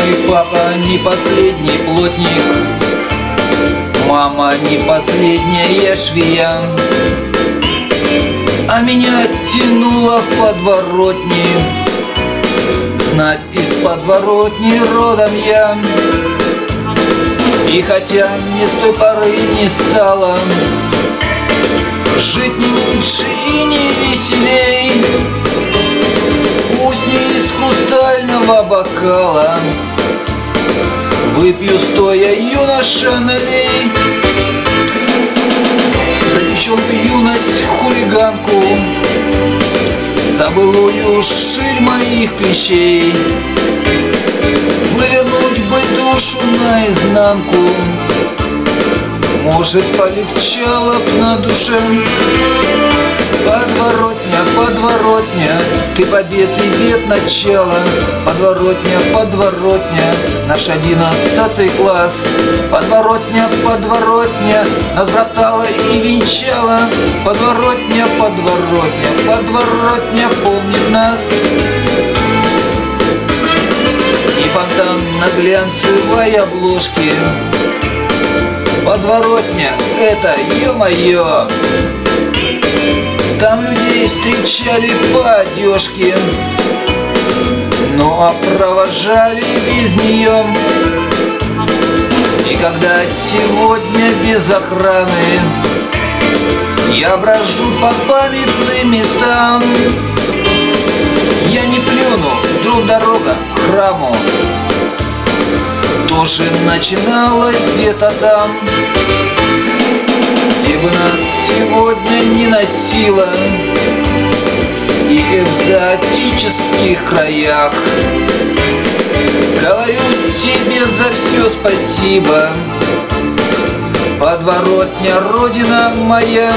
Мой папа не последний плотник. Мама не последняя швея. А меня тянуло в подворотни. Знать из подворотни родом я. И хотя мне с той поры не стало Жить не лучше и не веселей. Пусть не из хрустального бокала Выпью стоя, юноша, налей. За девчонку юность, хулиганку. За былую ширь моих клещей. Вывернуть бы душу наизнанку. Может, полегчало б на душе Подворотня, подворотня, ты побед и бед начала. Подворотня, подворотня, наш одиннадцатый класс. Подворотня, подворотня, нас братала и венчала. Подворотня, подворотня, подворотня помнит нас. И фонтан на глянцевой обложке. Подворотня, это ё-моё! Там людей встречали по одежке Ну а провожали без нее. И когда сегодня без охраны Я брожу по памятным местам. Я не плюну, вдруг дорога к храму Тоже начиналась где-то там где бы нас сегодня не носило И экзотических краях. Говорю тебе за все спасибо. Подворотня, родина моя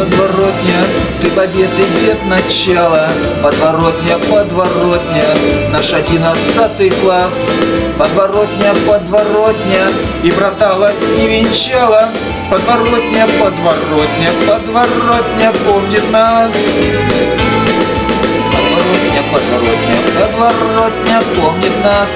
подворотня, ты побед и бед начало. Подворотня, подворотня, наш одиннадцатый класс. Подворотня, подворотня, и братала, и венчала. Подворотня, подворотня, подворотня помнит нас. Подворотня, подворотня, подворотня помнит нас.